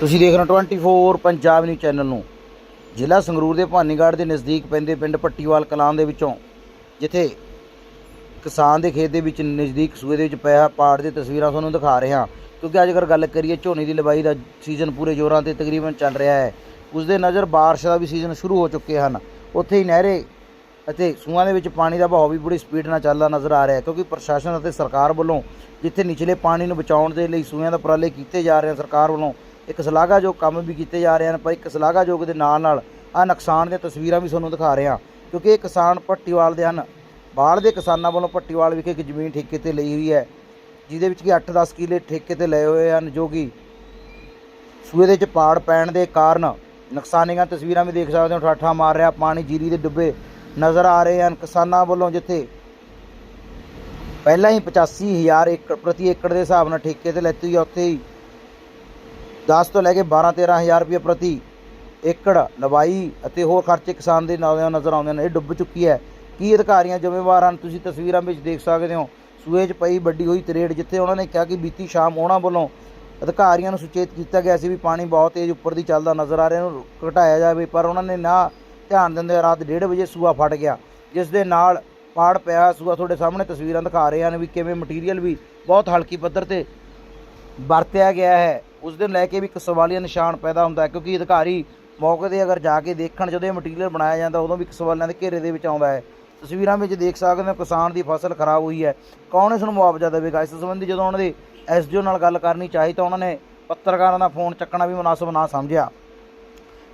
ਤੁਸੀਂ ਦੇਖ ਰਹੇ ਹੋ 24 ਪੰਜਾਬ ਨਿਊਜ਼ ਚੈਨਲ ਨੂੰ। ਜ਼ਿਲ੍ਹਾ ਸੰਗਰੂਰ ਦੇ ਭਾਨੀਗੜ੍ਹ ਦੇ ਨਜ਼ਦੀਕ ਪੈਂਦੇ ਪਿੰਡ ਪੱਟੀਵਾਲ ਕਲਾਂ ਦੇ ਵਿੱਚੋਂ, ਜਿੱਥੇ ਕਿਸਾਨ ਦੇ ਖੇਤ ਦੇ ਵਿੱਚ ਨਜ਼ਦੀਕ ਸੂਏ ਦੇ ਵਿੱਚ ਪਿਆ ਪਾੜ ਦੀ ਤਸਵੀਰਾਂ ਤੁਹਾਨੂੰ ਦਿਖਾ ਰਿਹਾ ਕਿਉਂਕਿ ਅੱਜ ਅਗਰ ਗੱਲ ਕਰੀਏ, ਝੋਨੇ ਦੀ ਲਵਾਈ ਦਾ ਸੀਜ਼ਨ ਪੂਰੇ ਜ਼ੋਰਾਂ ਤੇ ਤਕਰੀਬਨ ਚੱਲ ਰਿਹਾ ਹੈ। ਉਸ ਦੇ ਨਜ਼ਰ ਬਾਰਿਸ਼ ਦਾ ਵੀ ਸੀਜ਼ਨ ਸ਼ੁਰੂ ਹੋ ਚੁੱਕੇ ਹਨ। ਉੱਥੇ ਹੀ ਨਹਿਰੇ ਅਤੇ ਸੂਆਂ ਦੇ ਵਿੱਚ ਪਾਣੀ ਦਾ ਵਹਾਅ ਵੀ ਬੜੀ ਸਪੀਡ ਨਾਲ ਚੱਲਦਾ ਨਜ਼ਰ ਆ ਰਿਹਾ ਹੈ। ਕਿਉਂਕਿ ਪ੍ਰਸ਼ਾਸਨ ਅਤੇ ਸਰਕਾਰ ਵੱਲੋਂ ਜਿੱਥੇ ਨਿਚਲੇ ਪਾਣੀ ਨੂੰ ਬਚਾਉਣ ਦੇ ਲਈ ਸੂਆਂ ਦਾ ਉਪਰਾਲੇ ਕੀਤੇ ਜਾ ਰਹੇ ਹਨ, ਸਰਕਾਰ ਵੱਲੋਂ ਇੱਕ ਸ਼ਲਾਘਾਯੋਗ ਕੰਮ ਵੀ ਕੀਤੇ ਜਾ ਰਹੇ ਹਨ, ਪਰ ਇੱਕ ਸ਼ਲਾਘਾਯੋਗ ਦੇ ਨਾਲ ਨਾਲ ਆ ਨੁਕਸਾਨ ਦੀਆਂ ਤਸਵੀਰਾਂ ਵੀ ਤੁਹਾਨੂੰ ਦਿਖਾ ਰਹੇ ਹਾਂ, ਕਿਉਂਕਿ ਇਹ ਕਿਸਾਨ ਪੱਟੀਵਾਲ ਦੇ ਹਨ। ਬਾਹਰ ਦੇ ਕਿਸਾਨਾਂ ਵੱਲੋਂ ਪੱਟੀਵਾਲ ਵਿਖੇ ਇੱਕ ਜ਼ਮੀਨ ਠੇਕੇ ਤੇ ਲਈ ਹੋਈ ਹੈ, ਜਿਹਦੇ ਵਿੱਚ ਕਿ 8-10 ਕਿੱਲੇ ਠੇਕੇ ਤੇ ਲਏ ਹੋਏ ਹਨ, ਜੋ ਕਿ ਸੂਏ ਦੇ ਵਿੱਚ ਪਾੜ ਪੈਣ ਦੇ ਕਾਰਨ ਨੁਕਸਾਨੀਆਂ ਤਸਵੀਰਾਂ ਵੀ ਦੇਖ ਸਕਦੇ ਹੋ, ਠਾਠਾ ਮਾਰ ਰਿਹਾ, ਪਾਣੀ ਜੀਰੀ ਦੇ ਡੁੱਬੇ ਨਜ਼ਰ ਆ ਰਹੇ ਹਨ। ਕਿਸਾਨਾਂ ਵੱਲੋਂ ਜਿੱਥੇ ਪਹਿਲਾਂ ਹੀ 85000 ਏਕੜ ਪ੍ਰਤੀ ਏਕੜ ਦੇ ਹਿਸਾਬ ਨਾਲ ਠੇਕੇ ਤੇ ਲੈਤੀ ਹੋਈ ਹੈ ਉੱਥੇ ਹੀ 10 ਤੋਂ ਲੈ ਕੇ 12 13000 ਰੁਪਏ ਪ੍ਰਤੀ ਏਕੜ ਲਵਾਈ ਅਤੇ ਹੋਰ ਖਰਚੇ ਕਿਸਾਨ ਦੇ ਨਾਲ ਨਜ਼ਰ ਆਉਂਦੇ ਨੇ। ਇਹ ਡੁੱਬ ਚੁੱਕੀ ਹੈ। ਕੀ ਅਧਿਕਾਰੀਆਂ ਜ਼ਿੰਮੇਵਾਰ ਹਨ? ਤੁਸੀਂ ਤਸਵੀਰਾਂ ਵਿੱਚ ਦੇਖ ਸਕਦੇ ਹੋ। ਸੂਏ 'ਚ ਪਈ ਵੱਡੀ ਹੋਈ ਤਰੇੜ, ਜਿੱਥੇ ਉਹਨਾਂ ਨੇ ਕਿਹਾ ਕਿ ਬੀਤੀ ਸ਼ਾਮ ਉਹਨਾਂ ਵੱਲੋਂ ਅਧਿਕਾਰੀਆਂ ਨੂੰ ਸੁਚੇਤ ਕੀਤਾ ਗਿਆ ਸੀ ਵੀ ਪਾਣੀ ਬਹੁਤ ਤੇਜ਼ ਉੱਪਰ ਦੀ ਚੱਲਦਾ ਨਜ਼ਰ ਆ ਰਿਹਾ ਨੂੰ ਘਟਾਇਆ ਜਾਵੇ। ਪਰ ਉਹਨਾਂ ਨੇ ਨਾ ਧਿਆਨ ਦਿੰਦੇ ਰਾਤ 1:30 ਵਜੇ ਸੂਆ ਫਟ ਗਿਆ, ਜਿਸ ਦੇ ਨਾਲ ਪਾੜ ਪਿਆ। ਸੂਆ ਤੁਹਾਡੇ ਸਾਹਮਣੇ ਤਸਵੀਰਾਂ ਦਿਖਾ ਰਹੇ ਹਨ ਵੀ ਕਿਵੇਂ ਮਟੀਰੀਅਲ ਵੀ ਬਹੁਤ ਹਲਕੀ ਪੱਧਰ ਤੇ ਵਰਤਿਆ ਗਿਆ ਹੈ। ਉਸ ਦਿਨ ਲੈ ਕੇ ਵੀ ਇੱਕ ਸਵਾਲੀਆ ਨਿਸ਼ਾਨ ਪੈਦਾ ਹੁੰਦਾ ਕਿਉਂਕਿ ਅਧਿਕਾਰੀ ਮੌਕੇ ਤੇ ਅਗਰ ਜਾ ਕੇ ਦੇਖਣ ਜਦੋਂ ਇਹ ਮਟੀਰੀਅਲ ਬਣਾਇਆ ਜਾਂਦਾ, ਉਦੋਂ ਵੀ ਇੱਕ ਸਵਾਲਾਂ ਦੇ ਘੇਰੇ ਦੇ ਵਿੱਚ ਆਉਂਦਾ ਹੈ। ਤਸਵੀਰਾਂ ਵਿੱਚ ਦੇਖ ਸਕਦੇ ਹੋ ਕਿਸਾਨ ਦੀ ਫਸਲ ਖਰਾਬ ਹੋਈ ਹੈ। ਕੌਣ ਇਸ ਨੂੰ ਮੁਆਵਜ਼ਾ ਦੇਵੇਗਾ? ਇਸ ਸੰਬੰਧੀ ਜਦੋਂ ਉਹਨਾਂ ਦੇ ਐਸਡੀਓ ਨਾਲ ਗੱਲ ਕਰਨੀ ਚਾਹੀ ਤਾਂ ਉਹਨਾਂ ਨੇ ਪੱਤਰਕਾਰਾਂ ਦਾ ਫੋਨ ਚੱਕਣਾ ਵੀ ਮੁਨਾਸਬ ਨਾ ਸਮਝਿਆ।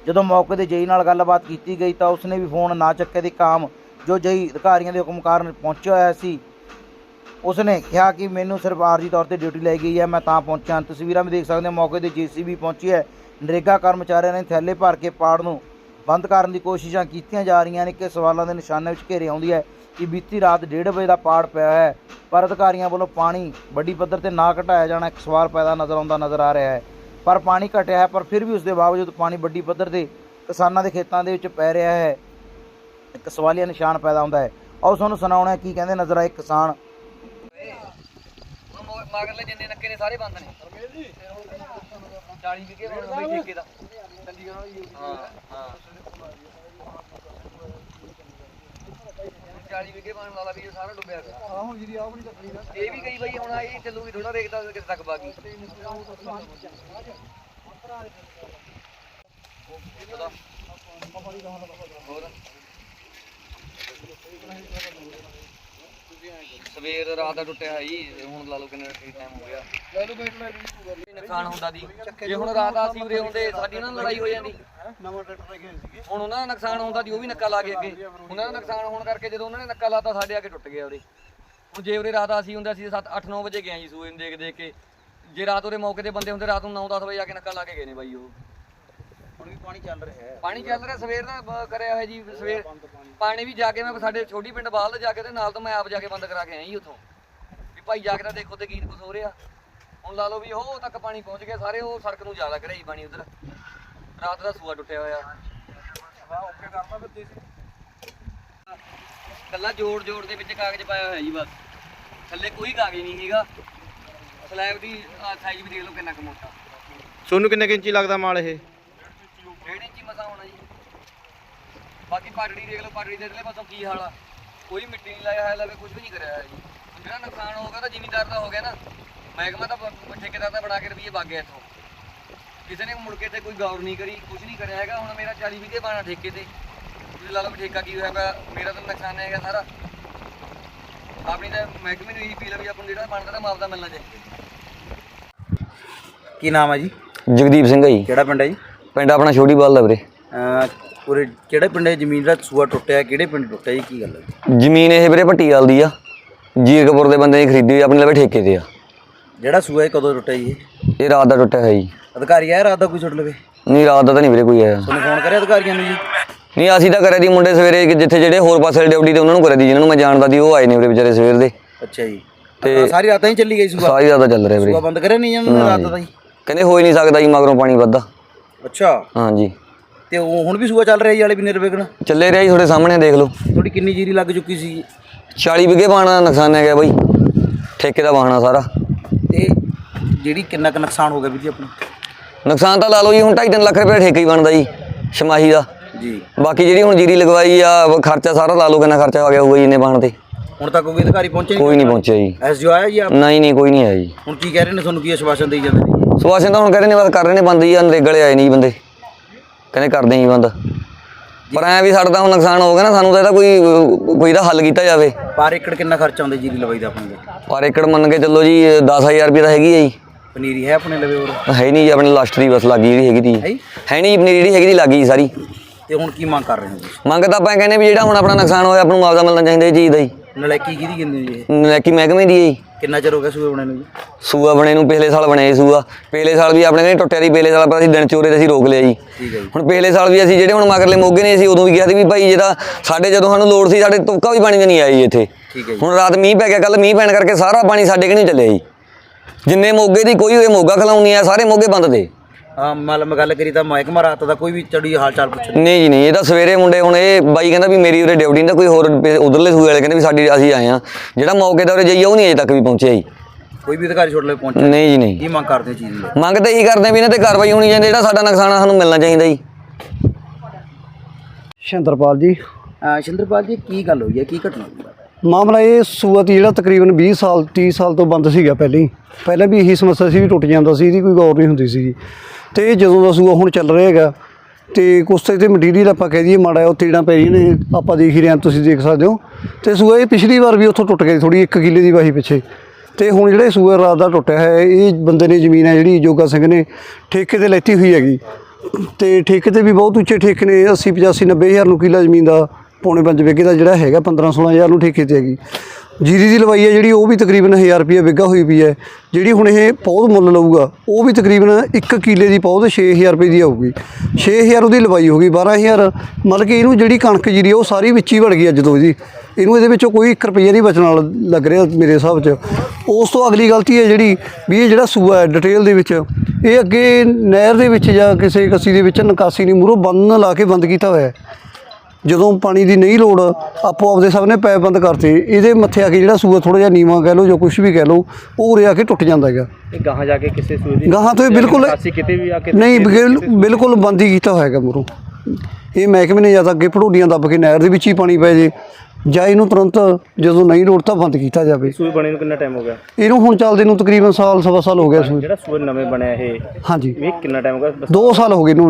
ਜਦੋਂ ਮੌਕੇ ਤੇ ਜਈ ਨਾਲ ਗੱਲਬਾਤ ਕੀਤੀ ਗਈ ਤਾਂ ਉਸਨੇ ਵੀ ਫੋਨ ਨਾ ਚੱਕੇ ਦੀ ਕਾਮ ਜੋ ਜਈ ਅਧਿਕਾਰੀਆਂ ਦੇ ਹੁਕਮ ਕਾਰਨ ਪਹੁੰਚਿਆ ਹੋਇਆ ਸੀ। ਉਸਨੇ ਕਿਹਾ ਕਿ ਮੈਨੂੰ ਸਿਰਫ ਆਰਜੀ ਤੌਰ ਤੇ ਡਿਊਟੀ ਲਈ ਗਈ ਹੈ, ਮੈਂ ਤਾਂ ਪਹੁੰਚਿਆ। ਤਸਵੀਰਾਂ ਵੀ ਦੇਖ ਸਕਦੇ ਹੋ, ਮੌਕੇ ਤੇ ਜੀਸੀਬੀ ਪਹੁੰਚੀ ਹੈ। ਨਰੇਗਾ ਕਰਮਚਾਰੀਆਂ ਨੇ ਥੈਲੇ ਭਰ ਕੇ ਪਾੜ ਨੂੰ ਬੰਦ ਕਰਨ ਦੀ ਕੋਸ਼ਿਸ਼ਾਂ ਕੀਤੀਆਂ ਜਾ ਰਹੀਆਂ ਨੇ ਕਿ ਸਵਾਲਾਂ ਦੇ ਨਿਸ਼ਾਨੇ ਵਿੱਚ ਘੇਰੇ ਆਉਂਦੀ ਹੈ ਕਿ ਬੀਤੀ ਰਾਤ 1:30 ਵਜੇ ਦਾ ਪਾੜ ਪਿਆ ਹੈ, ਪਰ ਅਧਿਕਾਰੀਆਂ ਵੱਲੋਂ ਪਾਣੀ ਵੱਡੀ ਪੱਧਰ ਤੇ ਨਾ ਘਟਾਇਆ ਜਾਣਾ ਇੱਕ ਸਵਾਲ ਪੈਦਾ ਨਜ਼ਰ ਆਉਂਦਾ ਨਜ਼ਰ ਆ ਰਿਹਾ ਹੈ। ਪਰ ਪਾਣੀ ਘਟਿਆ ਹੈ, ਪਰ ਫਿਰ ਵੀ ਉਸ ਦੇ ਬਾਵਜੂਦ ਪਾਣੀ ਵੱਡੀ ਪੱਧਰ ਤੇ ਕਿਸਾਨਾਂ ਦੇ ਖੇਤਾਂ ਦੇ ਵਿੱਚ ਪੈ ਰਿਹਾ ਹੈ। ਇੱਕ ਸਵਾਲੀਆ ਨਿਸ਼ਾਨ ਪੈਦਾ ਹੁੰਦਾ ਹੈ। ਆਓ ਤੁਹਾਨੂੰ ਸੁਣਾਉਣਾ ਕੀ ਕਹਿੰਦੇ ਨਜ਼ਰ ਆਏ ਕਿਸਾਨ ਮਗਰਲੇ ਜਿੰਨੇ ਨੱਕੇ ਨੇ ਸਾਰੇ ਬੰਦ ਨੇ। 40 ਵਿਕੇ ਹੁਣ ਬਈ ਠੇਕੇ ਦਾ। ਹਾਂ ਹਾਂ। 40 ਵਿਕੇ ਬਣ ਵਾਲਾ ਵੀ ਸਾਰਾ ਡੁੱਬਿਆ ਗਿਆ ਹਾਂ ਹੁਣ ਜਿਹੜੀ ਆ ਬਣੀ ਤਕਲੀਫ ਇਹ ਵੀ ਗਈ ਬਈ ਹੁਣ ਇਹ ਚੱਲੂਗੀ ਥੋੜਾ ਰੇਖਦਾ ਕਿਤੇ ਤੱਕ ਪਤਾ ਹੋਰ? ਸਵੇਰ ਰਾਤ ਦਾ ਟੁੱਟਿਆ ਹੈ ਜੀ ਹੁਣ ਲਾ ਲਓ ਕਿੰਨਾ ਟਾਈਮ ਹੋ ਗਿਆ। ਨੁਕਸਾਨ ਹੁੰਦਾ ਦੀ ਜੇ ਹੁਣ ਰਾਤ ਆ ਸੀ ਉਰੇ ਹੁੰਦੇ ਸਾਡੀ ਨਾਲ ਲੜਾਈ ਹੋ ਜਾਂਦੀ। ਨਵਾਂ ਟਰੈਕਟਰ ਲੈ ਕੇ ਸੀਗੇ। ਹੁਣ ਉਹਨਾਂ ਦਾ ਨੁਕਸਾਨ ਹੁੰਦਾ ਦੀ ਉਹ ਵੀ ਨੱਕਾ ਲਾ ਕੇ ਅੱਗੇ। ਉਹਨਾਂ ਦਾ ਨੁਕਸਾਨ ਹੋਣ ਕਰਕੇ ਜਦੋਂ ਉਹਨਾਂ ਨੇ ਨੱਕਾ ਲਾਤਾ ਸਾਡੇ ਆ ਕੇ ਟੁੱਟ ਗਿਆ ਉਰੇ। ਹੁਣ ਜੇ ਉਰੇ ਰਾਤ ਅਸੀਂ ਹੁੰਦੇ ਅਸੀਂ 7 8 9 ਵਜੇ ਗਏ ਜੀ ਸੂਏ ਨੂੰ ਦੇਖ ਦੇਖ ਕੇ। ਜੇ ਰਾਤ ਉਰੇ ਮੌਕੇ ਤੇ ਬੰਦੇ ਹੁੰਦੇ ਰਾਤ ਨੂੰ 9 10 ਵਜੇ ਆ ਕੇ ਨੱਕਾ ਲਾ ਕੇ ਗਏ ਨੇ ਬਾਈ ਉਹ। ਹੁਣ ਵੀ ਪਾਣੀ ਚੱਲ ਰਿਹਾ ਹੈ। ਪਾਣੀ ਚੱਲ ਰਿਹਾ ਸਵੇਰ ਦਾ ਬ- ਕਰਿਆ ਹੋਇਆ ਜੀ ਸਵੇਰ। ਪਾਣੀ ਵੀ ਜਾ ਕੇ ਮੈਂ ਸਾਡੇ ਛੋਟੀ ਪਿੰਡ ਬਾਲ ਦੇ ਜਾ ਕੇ ਤੇ ਨਾਲ ਤੋਂ ਮੈਂ ਆਪ ਜਾ ਕੇ ਬੰਦ ਕਰਾ ਕੇ ਆਇਆ ਜੀ ਉੱਥੋਂ। ਵੀ ਭਾਈ ਜਾ ਕੇ ਤਾਂ ਦੇਖੋ ਤੇ ਕੀ ਕੁਛ ਹੋ ਰਿਹਾ। ਹੁਣ ਲਾ ਲਓ ਵੀ ਉਹ ਤੱਕ ਪਾਣੀ ਪਹੁੰਚ ਗਿਆ ਸਾਰੇ ਉਹ ਸੜਕ ਨੂੰ ਜ਼ਿਆਦਾ ਕਰਿਆ ਜੀ ਪਾਣੀ ਉਧਰ। ਰਾਤ ਦਾ ਸੂਆ ਟੁੱਟਿਆ ਹੋਇਆ। ਓਕੇ ਕਰਨਾ ਫਿਰ ਦੇਸੀ ਕੱਲਾ ਜੋੜ ਜੋੜ ਦੇ ਵਿੱਚ ਕਾਗਜ਼ ਪਾਇਆ ਹੋਇਆ ਜੀ ਬਸ। ਥੱਲੇ ਕੋਈ ਕਾਗਜ਼ ਨਹੀਂ ਹੈਗਾ ਸਲੈਬ ਦੀ ਸਾਈਜ਼ ਵੀ ਦੇਖ ਲਓ ਕਿੰਨਾ ਕੁ ਮੋਟਾ। ਸੋਨੂੰ ਕਿੰਨੇ ਕੁ ਇੰਚੀ ਲੱਗਦਾ ਮਾਲ ਇਹ ਡੇਢ ਇੰਚੀ ਮਸਾ ਹੋਣਾ ਜੀ ਬਾਕੀ ਪਾਟੜੀ ਦੇਖ ਲਓ ਪਾਟੜੀ ਦੇ ਅਗਲੇ ਪਾਸੋਂ ਕੀ ਹਾਲ ਆ। ਕੋਈ ਮਿੱਟੀ ਨਹੀਂ ਲਾਇਆ ਹੋਇਆ ਲਵੇ ਕੁਝ ਵੀ ਨਹੀਂ ਕਰਿਆ ਹੋਇਆ ਜੀ। ਜਿਹੜਾ ਨੁਕਸਾਨ ਹੋ ਗਿਆ ਤਾਂ ਜ਼ਿਮੀਂਦਾਰ ਦਾ ਹੋ ਗਿਆ ਨਾ। ਮਹਿਕਮਾ ਤਾਂ ਬ- ਠੇਕੇਦਾਰ ਦਾ ਬਣਾ ਕੇ ਰੁਪਈਏ ਵਗ ਗਿਆ ਇੱਥੋਂ। ਕਿਸੇ ਨੇ ਮੁੜ ਕੇ ਤੇ ਕੋਈ ਗੌਰ ਨਹੀਂ ਕਰੀ ਕੁਝ ਨਹੀਂ ਕਰਿਆ ਹੈਗਾ। ਹੁਣ ਮੇਰਾ 40 ਵਿਗੇ ਬਾਣਾ ਠੇਕੇ ਤੇ। ਤੁਸੀਂ ਲਾ ਲਓ ਵੀ ਠੇਕਾ ਕੀ ਹੋਇਆ ਪਿਆ ਮੇਰਾ ਤਾਂ ਨੁਕਸਾਨ ਹੈਗਾ ਸਾਰਾ। ਆਪਣੀ ਤਾਂ ਮਹਿਕਮੇ ਨੂੰ ਇਹੀ ਪੀ ਵੀ ਆਪਾਂ ਨੂੰ ਜਿਹੜਾ ਬਣਦਾ ਤਾਂ ਮੁਆਵਜ਼ਾ ਮਿਲਣਾ ਚਾਹੀਦਾ ਕੀ ਨਾਮ ਹੈ ਜੀ? ਜਗਦੀਪ ਸਿੰਘ ਆ ਜੀ। ਕਿਹੜਾ ਪਿੰਡ ਹੈ ਜੀ? ਪਿੰਡ ਆਪਣਾ ਛੋਟੀ ਬਾਲ ਦਾ ਵੀਰੇ। ਅਹ ਉਰੇ ਕਿਹੜੇ ਪਿੰਡ ਜ਼ਮੀਨ ਦਾ ਸੂਆ ਟੁੱਟਿਆ ਕਿਹੜੇ ਪਿੰਡ ਟੁੱਟਿਆ ਜੀ? ਕੀ ਗੱਲ ਹੈ? ਜ਼ਮੀਨ ਇਹ ਵੀਰੇ ਭੱਟੀਵਾਲ ਦੀ ਆ। ਜੀਰਕਪੁਰ ਦੇ ਬੰਦੇ ਨੇ ਖਰੀਦੀ ਹੋਈ ਆਪਣੇ ਲਵੇ ਠੇਕੇ ਤੇ ਆ। ਜਿਹੜਾ ਸੂਆ ਇਹ ਕਦੋਂ ਟੁੱਟਿਆ ਜੀ? ਇਹ? ਇਹ ਰਾਤ ਦਾ ਟੁੱਟਿਆ ਹੋਇਆ ਜੀ। ਅਧਿਕਾਰੀ ਆਇਆ ਰਾਤ ਦਾ ਕੋਈ ਛੁੱਟ ਲਵੇ? ਨਹੀਂ ਰਾਤ ਦਾ ਤਾਂ ਨਹੀਂ ਵੀਰੇ ਕੋਈ ਆਇਆ। ਤੁਹਾਨੂੰ ਫੋਨ ਕਰਿਆ ਅਧਿਕਾਰੀਆਂ ਨੂੰ ਜੀ? ਨਹੀਂ ਅਸੀਂ ਤਾਂ ਕਰਿਆ ਦੀ ਮੁੰਡੇ ਸਵੇਰੇ ਕਿ ਜਿੱਥੇ ਜਿਹੜੇ ਹੋਰ ਪਾਸੇ ਡਿਊਟੀ ਤੇ ਉਹਨਾਂ ਨੂੰ ਕਰਿਆ ਦੀ ਜਿਨ੍ਹਾਂ ਨੂੰ ਮੈਂ ਜਾਣਦਾ ਦੀ ਉਹ ਆਏ ਨੇ ਵੀਰੇ ਵਿਚਾਰੇ ਸਵੇਰ ਦੇ। ਅੱਛਾ ਜੀ। ਤੇ ਸਾਰੀ ਰਾਤਾਂ ਹੀ ਚੱਲੀ ਗਈ ਸੂਆ? ਸਾਰੀ ਰਾਤ ਦਾ ਚੱਲ ਰਿਹਾ ਵੀਰੇ। ਸੂਆ ਬੰਦ ਕਰਿਆ ਨਹੀਂ ਇਹਨਾਂ ਨੇ ਰਾਤ ਦਾ ਜੀ? ਕਹਿੰਦੇ ਹੋ ਹੀ ਨਹੀਂ ਸਕਦਾ ਜੀ ਮਗਰੋਂ ਪਾਣੀ ਵੱਧਦਾ। ਅੱਛਾ। ਹਾਂਜੀ। ਤੇ ਉਹ ਹੁਣ ਵੀ ਸੂਆ ਚੱਲ ਰਿਹਾ ਜੀ ਵਾਲੇ ਵੀ ਨਿਰਵਿਘਨ ਚੱਲੇ ਰਿਹਾ ਜੀ ਤੁਹਾਡੇ ਸਾਹਮਣੇ ਦੇਖ ਲਓ। ਤੁਹਾਡੀ ਕਿੰਨੀ ਜੀਰੀ ਲੱਗ ਚੁੱਕੀ ਸੀ 40 ਵਿਗੇ ਪਾਣਾ ਨੁਕਸਾਨ ਹੈਗਾ ਬਾਈ। ਠੇਕੇ ਦਾ ਵਾਹਣਾ ਸਾਰਾ। ਤੇ ਜਿਹੜੀ ਕਿੰਨਾ ਕੁ ਨੁਕਸਾਨ ਹੋ ਗਿਆ ਵੀਰ ਜੀ ਆਪਣਾ? ਨੁਕਸਾਨ ਤਾਂ ਲਾ ਲਓ ਜੀ ਹੁਣ 2.5 ਲੱਖ ਰੁਪਏ ਠੇਕਾ ਹੀ ਬਣਦਾ ਜੀ ਛਮਾਹੀ ਦਾ। ਜੀ। ਬਾਕੀ ਜਿਹੜੀ ਹੁਣ ਜੀਰੀ ਲਗਵਾਈ ਆ ਖਰਚਾ ਸਾਰਾ ਲਾ ਲਓ ਕਿੰਨਾ ਖਰਚਾ ਆ ਗਿਆ ਹੋਊਗਾ ਜੀ ਇੰਨੇ ਬਾਣ ਤੇ। ਹੁਣ ਤੱਕ ਕੋਈ ਅਧਿਕਾਰੀ ਪਹੁੰਚੇ ਕੋਈ ਨਹੀਂ ਪਹੁੰਚਿਆ ਜੀ। ਐਸਜੀਓ ਆਇਆ ਜੀ ਆਪ? ਨਹੀਂ ਨਹੀਂ ਕੋਈ ਨਹੀਂ ਆਇਆ ਜੀ। ਹੁਣ ਕੀ ਕਹਿ ਰਹੇ ਨੇ ਤੁਹਾਨੂੰ ਕੀ ਆਸ਼ਵਾਸਨ ਦੇਈ ਜਾਂਦੇ ਨੇ ਤਾਂ ਹੁਣ ਕਹਿ ਰਹੇ ਨੇ ਬਸ ਕਰ ਰਹੇ ਨੇ ਬੰਦ ਜੀ ਆ ਨਰੇਗਾ ਵਾਲੇ ਆਏ ਨਹੀਂ ਬੰਦੇ। ਕਹਿੰਦੇ ਕਰਦੇ ਜੀ ਬੰਦ। ਪਰ ਐ ਵੀ ਸਾਡਾ ਤਾਂ ਹੁਣ ਨੁਕਸਾਨ ਹੋ ਗਿਆ ਨਾ ਸਾਨੂੰ ਤਾਂ ਇਹਦਾ ਕੋਈ ਕੋਈ ਇਹਦਾ ਹੱਲ ਕੀਤਾ ਜਾਵੇ। ਪਰ ਏਕੜ ਕਿੰਨਾ ਖਰਚਾ ਆਉਂਦਾ ਜੀਰੀ ਲਵਾਈ ਦਾ ਆਪਣੇ ਪਰ ਏਕੜ ਮੰਨ ਕੇ ਚੱਲੋ ਜੀ 10000 ਰੁਪਏ ਤਾਂ ਹੈਗੀ ਹੈ ਜੀ। ਪਨੀਰੀ ਹੈ ਆਪਣੇ ਲਵੇ ਹੋਰ? ਹੈ ਨਹੀਂ ਜੀ ਆਪਣੇ ਲਾਸਟ ਦੀ ਬਸ ਲੱਗੀ ਜਿਹੜੀ ਹੈਗੀ ਤੀ। ਹੈ ਜੀ? ਹੈ ਨਹੀਂ ਜੀ ਪਨੀਰੀ ਜਿਹੜੀ ਹੈਗੀ ਤੀ ਲੱਗੀ ਜੀ ਸਾਰੀ। ਤੇ ਹੁਣ ਕੀ ਮੰਗ ਕਰ ਰਹੇ ਹੋ ਤੁਸੀਂ? ਮੰਗ ਤਾਂ ਆਪਾਂ ਕਹਿੰਦੇ ਵੀ ਜਿਹੜਾ ਹੁਣ ਆਪਣਾ ਨੁਕਸਾਨ ਹੋਇਆ ਆਪਾਂ ਨੂੰ ਮੁਆਵਜ਼ਾ ਮਿਲਣਾ ਚਾਹੀਦਾ ਇਹ ਚੀਜ਼ ਦਾ ਜੀ। ਨਲਾਇਕੀ ਕਿਹਦੀ ਕਹਿੰਦੇ ਜੀ ਇਹ? ਮਹਿਕਮੇ ਦੀ ਹੈ ਜੀ। ਕਿੰਨਾ ਚਿਰ ਹੋ ਗਿਆ ਸੂਏ ਬਣੇ ਨੂੰ ਜੀ? ਸੂਆ ਬਣੇ ਨੂੰ ਪਿਛਲੇ ਸਾਲ ਬਣਿਆ ਸੀ ਸੂਆ। ਪਿਛਲੇ ਸਾਲ ਵੀ ਆਪਣੇ ਨੇ ਟੁੱਟਿਆ ਦੀ ਪਿਛਲੇ ਸਾਲ ਪਰ ਅਸੀਂ ਦਿਨ ਚੋਰੇ ਤੇ ਅਸੀਂ ਰੋਕ ਲਿਆ ਜੀ। ਠੀਕ ਹੈ ਜੀ। ਹੁਣ ਪਿਛਲੇ ਸਾਲ ਵੀ ਅਸੀਂ ਜਿਹੜੇ ਹੁਣ ਮਗਰਲੇ ਮੋਗੇ ਨੇ ਅਸੀਂ ਉਦੋਂ ਵੀ ਕਿਹਾ ਸੀ ਵੀ ਭਾਈ ਜਿਹਦਾ ਸਾਡੇ ਜਦੋਂ ਸਾਨੂੰ ਲੋੜ ਸੀ ਸਾਡੇ ਤੁਪਕਾ ਵੀ ਪਾਣੀ ਦਾ ਨਹੀਂ ਆਇਆ ਜੀ ਇੱਥੇ। ਠੀਕ ਹੈ ਜੀ। ਹੁਣ ਰਾਤ ਮੀਂਹ ਪੈ ਗਿਆ ਕੱਲ ਮੀਂਹ ਪੈਣ ਕਰਕੇ ਸਾਰਾ ਪਾਣੀ ਸਾਡੇ ਕਿ ਨਹੀਂ ਚੱਲਿਆ ਜੀ। ਜਿੰਨੇ ਮੋਗੇ ਦੀ ਕੋਈ ਹੋਏ ਮੋਗਾ ਖਲਾਉਣੀ ਆ ਸਾਰੇ ਮੋਗੇ ਬੰਦ ਤੇ। ਮਤਲਬ ਗੱਲ ਕਰੀ ਤਾਂ ਮਹਿਕਮਾ ਰਾਤ ਦਾ ਕੋਈ ਵੀ ਚੜੀ ਹਾਲ ਚਾਲ ਪੁੱਛ ਨਹੀਂ ਜੀ ਨਹੀਂ ਇਹ ਤਾਂ ਸਵੇਰੇ ਮੁੰਡੇ ਹੁਣ ਇਹ ਬਾਈ ਕਹਿੰਦਾ ਵੀ ਮੇਰੀ ਉਰੇ ਡਿਊਟੀ ਨਹੀਂ ਤਾਂ ਕੋਈ ਹੋਰ ਉਧਰਲੇ ਸੂਏ ਵਾਲੇ ਕਹਿੰਦੇ ਵੀ ਸਾਡੀ ਅਸੀਂ ਆਏ ਆ ਜਿਹੜਾ ਮੌਕੇ ਦਾ ਉਰੇ ਜਾਈਆ ਉਹ ਨਹੀਂ ਅਜੇ ਤੱਕ ਵੀ ਪਹੁੰਚਿਆ ਜੀ। ਕੋਈ ਵੀ ਅਧਿਕਾਰੀ ਛੋੜ ਲੈ ਪਹੁੰਚ ਨਹੀਂ। ਜੀ ਨਹੀਂ। ਕੀ ਮੰਗ ਕਰਦੇ ਚੀਜ਼ ਲਈ ਮੰਗ ਤਾਂ ਇਹੀ ਕਰਦੇ ਵੀ ਇਹਨਾਂ ਤੇ ਕਾਰਵਾਈ ਹੋਣੀ ਚਾਹੀਦੀ ਜਿਹੜਾ ਸਾਡਾ ਨੁਕਸਾਨ ਆ ਸਾਨੂੰ ਮਿਲਣਾ ਚਾਹੀਦਾ ਜੀ। ਸ਼ਿੰਦਰਪਾਲ ਜੀ। ਸ਼ਿੰਦਰਪਾਲ ਜੀ ਕੀ ਗੱਲ ਹੋਈ ਹੈ? ਕੀ ਘਟਨਾ ਹੋਈ ਹੈ? ਮਾਮਲਾ ਇਹ ਸੂਆ ਤੀ ਜਿਹੜਾ ਤਕਰੀਬਨ 20 ਸਾਲ 30 ਸਾਲ ਤੋਂ ਬੰਦ ਸੀਗਾ ਪਹਿਲਾਂ। ਹੀ ਪਹਿਲਾਂ ਵੀ ਇਹੀ ਸਮੱਸਿਆ ਸੀ ਵੀ ਟੁੱਟ ਜਾਂਦਾ ਸੀ, ਇਹਦੀ ਕੋਈ ਗੌਰ ਨਹੀਂ ਹੁੰਦੀ ਸੀ ਤੇ ਜਦੋਂ ਦਾ ਸੂਆ ਹੁਣ ਚੱਲ ਰਿਹਾ ਹੈਗਾ, ਤੇ ਕੁਸਤੇ ਤੇ ਮਟੀਰੀਅਲ ਆਪਾਂ ਕਹਿ ਦਈਏ, ਮਾੜਾ ਉਹ ਤੀੜਾਂ ਪੈ ਰਹੀਆਂ ਨੇ, ਆਪਾਂ ਦੇਖ ਹੀ ਰਹੇ ਹਾਂ, ਤੁਸੀਂ ਦੇਖ ਸਕਦੇ ਹੋ। ਤੇ ਸੂਆ ਇਹ ਪਿਛਲੀ ਵਾਰ ਵੀ ਉੱਥੋਂ ਟੁੱਟ ਗਈ ਥੋੜੀ 1 ਕਿੱਲੇ ਦੀ ਵਾਹੀ ਪਿੱਛੇ। ਤੇ ਹੁਣ ਜਿਹੜਾ ਸੂਆ ਰਾਤ ਦਾ ਟੁੱਟਿਆ ਹੈ, ਇਹ ਬੰਦੇ ਨੇ ਜ਼ਮੀਨ ਹੈ ਜਿਹੜੀ, ਜੋਗਾ ਸਿੰਘ ਨੇ ਠੇਕੇ ਤੇ ਲੈਤੀ ਹੋਈ ਹੈਗੀ। ਤੇ ਠੇਕੇ ਤੇ ਵੀ ਬਹੁਤ ਉੱਚੇ ਠੇਕੇ ਨੇ 80 85 90 ਹਜ਼ਾਰ ਨੂੰ ਕਿੱਲਾ ਜ਼ਮੀਨ ਦਾ ਪੌਣੇ ਪੰਜ ਵਿਗੇ ਦਾ ਜਿਹੜਾ ਹੈਗਾ 15 16 ਹਜ਼ਾਰ ਨੂੰ ਠੇਕੇ ਤੇ ਹੈਗੀ। ਜੀਰੀ ਦੀ ਲਵਾਈ ਹੈ ਜਿਹੜੀ, ਉਹ ਵੀ ਤਕਰੀਬਨ 1000 ਰੁਪਏ ਵਿਗਾ ਹੋਈ ਪਈ ਹੈ। ਜਿਹੜੀ ਹੁਣ ਇਹ ਪੌਦ ਮੁੱਲ ਲਊਗਾ, ਉਹ ਵੀ ਤਕਰੀਬਨ 1 ਕਿੱਲੇ ਦੀ ਪੌਦ 6000 ਰੁਪਏ ਦੀ ਆਊਗੀ। 6000 ਉਹਦੀ ਲਵਾਈ ਹੋਗੀ 12000 ਮਤਲਬ ਕਿ ਇਹਨੂੰ ਜਿਹੜੀ ਕਣਕ ਜੀਰੀ ਉਹ ਸਾਰੀ ਵਿੱਚ ਹੀ ਵੜ ਗਈ ਅੱਜ ਤੋਂ ਇਹਦੀ। ਇਹਨੂੰ ਇਹਦੇ ਵਿੱਚੋਂ ਕੋਈ 1 ਰੁਪਈਆ ਨਹੀਂ ਬਚਣ ਵਾਲਾ ਲੱਗ ਰਿਹਾ ਮੇਰੇ ਹਿਸਾਬ 'ਚ। ਉਸ ਤੋਂ ਅਗਲੀ ਗਲਤੀ ਹੈ ਜਿਹੜੀ, ਵੀ ਇਹ ਜਿਹੜਾ ਸੂਆ ਹੈ ਡਿਟੇਲ ਦੇ ਵਿੱਚ, ਇਹ ਅੱਗੇ ਨਹਿਰ ਦੇ ਵਿੱਚ ਜਾਂ ਕਿਸੇ ਕੱਸੀ ਦੇ ਵਿੱਚ, ਨਿਕਾਸੀ ਨਹੀਂ, ਮੂਹਰੋਂ ਬੰਨ ਲਾ ਕੇ ਬੰਦ ਕੀਤਾ ਹੋਇਆ ਹੈ। ਜਦੋਂ ਪਾਣੀ ਦੀ ਨਹੀਂ ਲੋੜ ਆਪੋ ਆਪਦੇ ਸਭ ਨੇ ਪੈਪ ਬੰਦ ਕਰਤੇ। ਇਹਦੇ ਮੱਥੇ ਆ ਕੇ ਜਿਹੜਾ ਸੂਆ ਥੋੜਾ ਜਿਹਾ ਨੀਵਾਂ ਕਹਿ ਲਓ ਜਾਂ ਕੁਝ ਵੀ ਕਹਿ ਲਓ ਉਹ ਉਰੇ ਆ ਕੇ ਟੁੱਟ ਜਾਂਦਾ ਹੈਗਾ। ਇਹ ਗਾਹਾਂ ਜਾ ਕੇ ਕਿਸੇ ਸੂਏ ਦੀ ਗਾਹਾਂ ਤੋਂ ਇਹ ਬਿਲਕੁਲ ਅਸੀਂ ਕਿਤੇ ਵੀ ਆ ਕੇ ਨਹੀਂ ਬਿਲ- ਬਿਲਕੁਲ ਬੰਦ ਹੀ ਕੀਤਾ ਹੋਇਆ ਹੈਗਾ ਮੂਹਰੋਂ। ਇਹ ਮਹਿਕਮੇ ਨੇ ਜਾਂ ਤਾਂ ਅੱਗੇ ਭੜੋਡੀਆਂ ਦੱਬ ਕੇ ਨਹਿਰ ਦੇ ਵਿੱਚ ਹੀ ਪਾਣੀ ਪੈ ਜੇ। ਜਾਂ ਇਹਨੂੰ ਤੁਰੰਤ ਜਦੋਂ ਨਹੀਂ ਲੋੜ ਤਾਂ ਬੰਦ ਕੀਤਾ ਜਾਵੇ। ਸੂਏ ਬਣੇ ਨੂੰ ਕਿੰਨਾ ਟਾਈਮ ਹੋ ਗਿਆ? ਇਹਨੂੰ ਹੁਣ ਚੱਲਦੇ ਨੂੰ ਤਕਰੀਬਨ ਸਾਲ ਸਵਾ ਸਾਲ ਹੋ ਗਿਆ ਸੂਏ ਜਿਹੜਾ ਸੂਏ ਨਵੇਂ ਬਣਿਆ ਇਹ ਹਾਂਜੀ। ਇਹ ਕਿੰਨਾ ਟਾਈਮ ਹੋ ਗਿਆ? ਬਸ 2 ਸਾਲ ਹੋ ਗਏ ਨੂੰ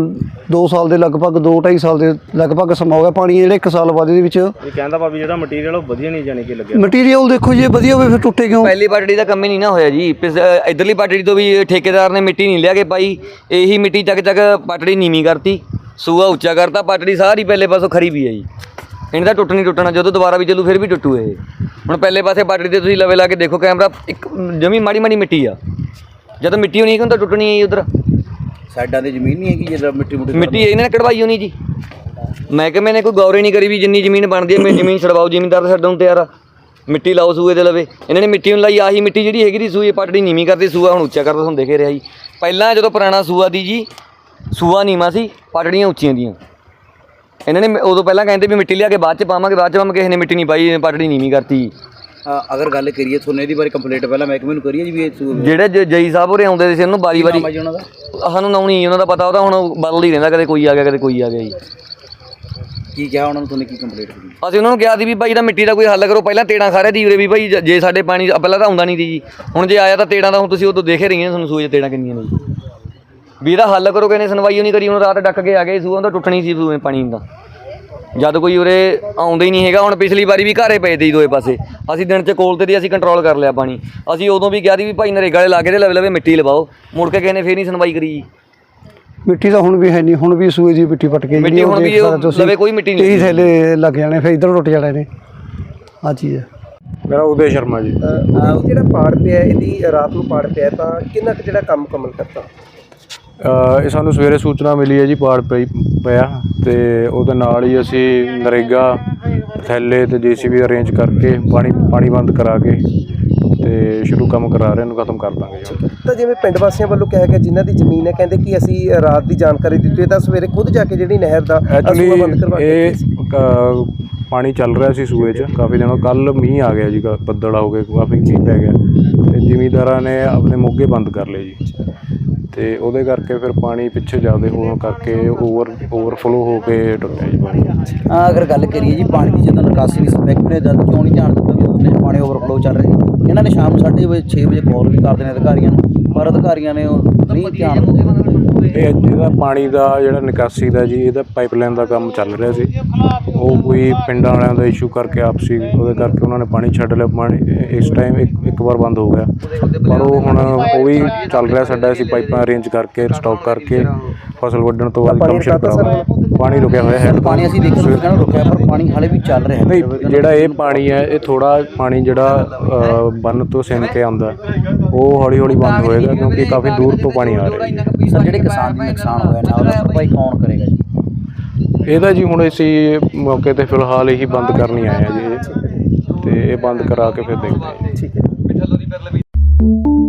2 ਸਾਲ ਦੇ ਲਗਭਗ 2 2.5 ਸਾਲ ਦੇ ਲਗਭਗ ਸਮਾਂ ਹੋ ਗਿਆ। ਪਾਣੀ ਜਿਹੜਾ 1 ਸਾਲ ਬਾਅਦ ਇਹਦੇ ਵਿੱਚ ਇਹ ਕਹਿੰਦਾ ਭਾਵੇਂ ਜਿਹੜਾ ਮਟੀਰੀਅਲ ਉਹ ਵਧੀਆ ਨਹੀਂ ਜਾਣੀ ਕਿ ਲੱਗਿਆ। ਮਟੀਰੀਅਲ ਦੇਖੋ ਜੇ ਵਧੀਆ ਹੋਵੇ ਫਿਰ ਟੁੱਟੇ ਕਿਉਂ? ਪਹਿਲੀ ਪਾਟੜੀ ਦਾ ਕੰਮ ਹੀ ਨਹੀਂ ਨਾ ਹੋਇਆ ਜੀ। ਇੱਧਰਲੀ ਪਾਟੜੀ ਤੋਂ ਵੀ ਠੇਕੇਦਾਰ ਨੇ ਮਿੱਟੀ ਨਹੀਂ ਲਿਆ ਕੇ ਪਾਈ। ਇਹੀ ਮਿੱਟੀ ਚੱਕ ਚੱਕ ਪਾਟੜੀ ਨੀਵੀਂ ਕਰਤੀ। ਸੂਆ ਉੱਚਾ ਕਰਤਾ ਪਾਟੜੀ ਸਾਰੀ ਪਹਿਲੇ ਪਾਸੋਂ ਖਰੀ ਵੀ ਹੈ ਜੀ ਇਹਨਾਂ ਦਾ ਟੁੱਟ ਨਹੀਂ ਟੁੱਟਣਾ ਜਦੋਂ ਦੁਬਾਰਾ ਵੀ ਚੱਲੂ ਫਿਰ ਵੀ ਟੁੱਟੂ ਇਹ। ਹੁਣ ਪਹਿਲੇ ਪਾਸੇ ਪਾਟੜੀ ਤੇ ਤੁਸੀਂ ਲਵੇ ਲਾ ਕੇ ਦੇਖੋ ਕੈਮਰਾ ਇੱਕ ਜਮੀ ਮਾੜੀ ਮਾੜੀ ਮਿੱਟੀ ਆ। ਜਦੋਂ ਮਿੱਟੀ ਹੋਣੀ ਹੈ ਤਾਂ ਟੁੱਟਣੀ ਹੈ ਉਧਰ। ਸਾਈਡਾਂ ਤੇ ਜ਼ਮੀਨ ਨਹੀਂ ਹੈਗੀ ਜਿਹੜਾ ਮਿੱਟੀ ਮੁੱਟੀ ਮਿੱਟੀ ਇਹਨਾਂ ਨੇ ਕਢਵਾਈ ਹੋਣੀ ਜੀ। ਮਹਿਕਮੇ ਨੇ ਕੋਈ ਗੌਰ ਹੀ ਨਹੀਂ ਕਰੀ ਵੀ ਜਿੰਨੀ ਜ਼ਮੀਨ ਬਣਦੀ ਹੈ ਮੈਂ ਜ਼ਮੀਨ ਛਡਵਾਓ ਜ਼ਿਮੀਂਦਾਰ ਛੱਡਣ ਨੂੰ ਤਿਆਰ ਆ ਮਿੱਟੀ ਲਾਓ ਸੂਏ ਦੇ ਲਵੇ। ਇਹਨਾਂ ਨੇ ਮਿੱਟੀ ਨੂੰ ਲਾਈ ਆਹੀ ਮਿੱਟੀ ਜਿਹੜੀ ਹੈਗੀ ਦੀ ਸੂਏ ਪਟੜੀ ਨੀਵੀਂ ਕਰਦੀ ਸੂਆ ਹੁਣ ਉੱਚਾ ਕਰਦਾ ਤੁਹਾਨੂੰ ਦੇਖੇ ਰਿਹਾ ਜੀ। ਪਹਿਲਾਂ ਜਦੋਂ ਪੁਰਾਣਾ ਸੂਆ ਦੀ ਜੀ ਸੂਆ ਨੀਵਾਂ ਸੀ ਪਟੜੀਆਂ ਉੱਚੀਆਂ ਦੀਆਂ। ਇਹਨਾਂ ਨੇ ਉਦੋਂ ਪਹਿਲਾਂ ਕਹਿੰਦੇ ਵੀ ਮਿੱਟੀ ਲਿਆ ਕੇ ਬਾਅਦ ਚ ਪਾਵਾਂਗੇ ਬਾਅਦ ਚ ਪਾਵਾਂਗੇ ਕਿਸੇ ਨੇ ਮਿੱਟੀ ਨਹੀਂ ਪਾਈ ਪਟੜੀ ਨੀਵੀਂ ਕਰਤੀ। ਅ, ਅਗਰ ਗੱਲ ਕਰੀਏ ਤੁਹਾਨੂੰ ਇਹਦੀ ਬਾਰੇ ਕੰਪਲੀਟ ਪਹਿਲਾਂ ਮਹਿਕਮੇ ਨੂੰ ਕਰੀਏ ਜੀ ਵੀ ਇਹ ਜਿਹੜੇ ਜ- ਜਈ ਸਾਹਿਬ ਉਰੇ ਆਉਂਦੇ ਸੀ ਉਹਨੂੰ ਬਾਰੀ ਨਾਮ ਜੀ ਉਹਨਾਂ ਦਾ? ਸਾਨੂੰ ਨਾ ਨਹੀਂ ਉਹਨਾਂ ਦਾ ਪਤਾ ਉਹਦਾ ਹੁਣ ਬਦਲ ਹੀ ਰਹਿੰਦਾ ਕਦੇ ਕੋਈ ਆ ਗਿਆ ਕਦੇ ਕੋਈ ਆ ਗਿਆ ਜੀ। ਕੀ ਕਿਹਾ ਉਹਨਾਂ ਨੂੰ ਤੁਹਾਨੂੰ ਕੀ ਕੰਪਲੀਟ ਕਰੀ ਅਸੀਂ ਉਹਨਾਂ ਨੂੰ ਕਿਹਾ ਸੀ ਵੀ ਭਾਈ ਇਹਦਾ ਮਿੱਟੀ ਦਾ ਕੋਈ ਹੱਲ ਕਰੋ ਪਹਿਲਾਂ ਤੇੜਾਂ ਖਾ ਰਹੇ ਦੀ ਉਰੇ ਵੀ ਭਾਈ ਜ- ਜੇ ਸਾਡੇ ਪਾਣੀ ਪਹਿਲਾਂ ਤਾਂ ਆਉਂਦਾ ਨਹੀਂ ਸੀ ਜੀ। ਹੁਣ ਜੇ ਆਇਆ ਤਾਂ ਤੇੜਾਂ ਦਾ ਹੁਣ ਤੁਸੀਂ ਉਦੋਂ ਦੇਖੇ ਰਹੀਆਂ ਤੁਹਾਨੂੰ ਸੂਏ 'ਚ ਤੇੜਾਂ ਕਿੰਨੀਆਂ ਨੇ ਜੀ। ਵੀ ਇਹਦਾ ਹੱਲ ਕਰੋ ਕਹਿੰਦੇ ਸੁਣਵਾਈ ਨਹੀਂ ਕਰੀ ਹੁਣ ਰਾਤ ਡੱਕ ਕੇ ਆ ਗਏ ਸੂਆਂ ਤਾਂ ਟੁੱਟਣੀ ਸੀ ਸੂਏ ਪਾਣੀ ਦਾ ਜਦ ਕੋਈ ਉਰੇ ਆਉਂਦਾ ਹੀ ਨਹੀਂ ਹੈਗਾ ਹੁਣ ਪਿਛਲੀ ਵਾਰੀ ਵੀ ਘਾਰੇ ਪਏ ਤੇ ਦੋਏ ਪਾਸੇ। ਅਸੀਂ ਦਿਨ 'ਚ ਕੋਲ ਤੇ ਦੀ ਅਸੀਂ ਕੰਟਰੋਲ ਕਰ ਲਿਆ ਪਾਣੀ। ਅਸੀਂ ਉਦੋਂ ਵੀ ਕਿਹਾ ਸੀ ਵੀ ਭਾਈ ਨਰੇਗਾ ਵਾਲੇ ਲਾ ਕੇ ਤੇ ਲਵੇ ਲਵੇ ਮਿੱਟੀ ਲਵਾਓ। ਮੁੜ ਕੇ ਨੇ ਫੇਰ ਨਹੀਂ ਸੁਣਵਾਈ ਕਰੀ। ਮਿੱਟੀ ਤਾਂ ਹੁਣ ਵੀ ਹੈ ਨਹੀਂ ਹੁਣ ਵੀ ਸੂਏ ਦੀ ਮਿੱਟੀ ਪਟ ਕੇ ਮਿੱਟੀ ਹੁਣ ਵੀ ਲਵੇ ਕੋਈ ਮਿੱਟੀ ਨਹੀਂ ਥੈਲੇ ਲੱਗ ਜਾਣੇ ਫਿਰ ਇਧਰ ਟੁੱਟ ਜਾਣੇ ਨੇ। ਆ ਚੀਜ਼ ਹੈ। ਮੇਰਾ ਉਦੈ ਸ਼ਰਮਾ ਜੀ। ਜਿਹੜਾ ਪਾੜ ਪਿਆ ਇਹਦੀ ਰਾਤ ਨੂੰ ਪਾੜ ਪਿਆ ਤਾਂ ਕਿੰਨਾ ਕੁ ਜਿਹੜਾ ਕੰਮ ਕਮਲ ਕਰਤਾ? ਇਹ ਸਾਨੂੰ ਸਵੇਰੇ ਸੂਚਨਾ ਮਿਲੀ ਹੈ ਜੀ ਪਾੜ ਪਈ ਪਿਆ ਤੇ ਉਹਦੇ ਨਾਲ ਹੀ ਅਸੀਂ ਨਰੇਗਾ ਥੈਲੇ ਤੇ ਜੀਸੀਬੀ ਅਰੇਂਜ ਕਰਕੇ ਪਾਣੀ ਪਾਣੀ ਬੰਦ ਕਰਾ ਕੇ ਤੇ ਸ਼ੁਰੂ ਕੰਮ ਕਰਾ ਰਹੇ ਨੂੰ ਖਤਮ ਕਰ ਦਾਂਗੇ ਜੀ। ਤਾਂ ਜਿਵੇਂ ਪਿੰਡ ਵਾਸੀਆਂ ਵੱਲੋਂ ਕਿਹਾ ਗਿਆ ਜਿਨ੍ਹਾਂ ਦੀ ਜ਼ਮੀਨ ਹੈ ਕਹਿੰਦੇ ਕਿ ਅਸੀਂ ਰਾਤ ਦੀ ਜਾਣਕਾਰੀ ਦਿੱਤੀ ਹੈ ਤਾਂ ਸਵੇਰੇ ਖੁਦ ਜਾ ਕੇ ਜਿਹੜੀ ਨਹਿਰ ਦਾ ਅ, ਐਕਚੁਅਲੀ ਸੂਆ ਬੰਦ ਕਰਵਾ ਕੇ ਇਹ ਪਾਣੀ ਚੱਲ ਰਿਹਾ ਸੀ ਸੂਏ 'ਚ ਕਾਫੀ ਦਿਨੋਂ ਕੱਲ ਮੀਂਹ ਆ ਗਿਆ ਜੀ ਬੱਦਲ ਹੋ ਗਏ ਕਾਫੀ ਮੀਂਹ ਪੈ ਗਿਆ। ਤੇ ਜ਼ਿਮੀਂਦਾਰਾਂ ਨੇ ਆਪਣੇ ਮੋਗੇ ਬੰਦ ਕਰ ਲਏ ਜੀ। ਤੇ ਉਹਦੇ ਕਰਕੇ ਫਿਰ ਪਾਣੀ ਪਿੱਛੇ ਜ਼ਿਆਦਾ ਹੋਣ ਕਰਕੇ ਓਵਰ ਓਵਰਫਲੋ ਹੋ ਕੇ ਟੁੱਟਿਆ ਜੀ ਪਾਣੀ। ਹਾਂ ਅਗਰ ਗੱਲ ਕਰੀਏ ਜੀ ਪਾਣੀ ਦੀ ਜਦੋਂ ਨਿਕਾਸੀ ਨਹੀਂ ਸਮੈਕ ਨੇ ਜਦ ਕਿਉਂ ਨਹੀਂ ਧਿਆਨ ਦਿੱਤਾ ਵੀ ਉਹਦੇ 'ਚ ਪਾਣੀ ਓਵਰਫਲੋ ਚੱਲ ਰਿਹਾ? ਇਹਨਾਂ ਨੇ ਸ਼ਾਮ ਨੂੰ 6:30 ਵਜੇ 6 ਵਜੇ ਕਾਲ ਵੀ ਕਰਦੇ ਨੇ ਅਧਿਕਾਰੀਆਂ ਨੂੰ ਪਰ ਅਧਿਕਾਰੀਆਂ ਨੇ ਉਹ ਨਹੀਂ ਧਿਆਨ ਦਿੱਤਾ ਇਹ ਇਹਦਾ ਪਾਣੀ ਦਾ ਜਿਹੜਾ ਨਿਕਾਸੀ ਦਾ ਜੀ, ਇਹਦਾ ਪਾਈਪਲਾਈਨ ਦਾ ਕੰਮ ਚੱਲ ਰਿਹਾ ਸੀ। ਉਹ ਕੋਈ ਪਿੰਡਾਂ ਵਾਲਿਆਂ ਦਾ ਇਸ਼ੂ ਕਰਕੇ ਆਪਸੀ ਉਹਦੇ ਕਰਕੇ ਉਹਨਾਂ ਨੇ ਪਾਣੀ ਛੱਡ ਲਿਆ। ਪਾਣੀ ਇਸ ਟਾਈਮ ਇੱਕ ਇੱਕ ਵਾਰ ਬੰਦ ਹੋ ਗਿਆ। ਪਰ ਉਹ ਹੁਣ ਉਹ ਵੀ ਚੱਲ ਰਿਹਾ ਸਾਡਾ, ਅਸੀਂ ਪਾਈਪਾਂ ਅਰੇਂਜ ਕਰਕੇ ਸਟਾਕ ਕਰਕੇ ਫਸਲ ਵੱਢਣ ਤੋਂ ਬਾਅਦ ਕੰਮ ਸ਼ੁਰੂ ਕਰਾਂਗੇ। ਪਾਣੀ ਰੁਕਿਆ ਹੋਇਆ ਹੈ। ਪਾਣੀ ਅਸੀਂ ਦੇਖਣ ਨੂੰ ਕਹਿੰਦਾ ਰੁਕਿਆ ਪਰ ਪਾਣੀ ਹਾਲੇ ਵੀ ਚੱਲ ਰਿਹਾ ਨਹੀਂ ਜਿਹੜਾ ਇਹ ਪਾਣੀ ਹੈ ਇਹ ਥੋੜਾ ਪਾਣੀ ਜਿਹੜਾ ਬੰਨ ਤੋਂ ਸਿੰਨ ਕੇ ਆਉਂਦਾ ਉਹ ਹੌਲੀ ਹੌਲੀ ਬੰਦ ਹੋਏਗਾ ਕਿਉਂਕਿ ਕਾਫੀ ਦੂਰ ਤੋਂ ਪਾਣੀ ਆ ਰਿਹਾ ਜੀ ਸਰ ਜਿਹੜੇ ਕਿਸਾਨ ਦੀ ਨੁਕਸਾਨ ਹੋਇਆ ਨਾ ਉਹਦਾ ਭਰਪਾਈ ਕੌਣ ਕਰੇਗਾ ਜੀ? ਇਹਦਾ ਜੀ ਹੁਣ ਅਸੀਂ ਮੌਕੇ ਤੇ ਫਿਲਹਾਲ ਇਹੀ ਬੰਦ ਕਰਨੀ ਆਏ ਆ ਜੀ। ਤੇ ਇਹ ਬੰਦ ਕਰਾ ਕੇ ਫਿਰ ਦੇਖਦੇ ਹਾਂ। ਠੀਕ ਹੈ।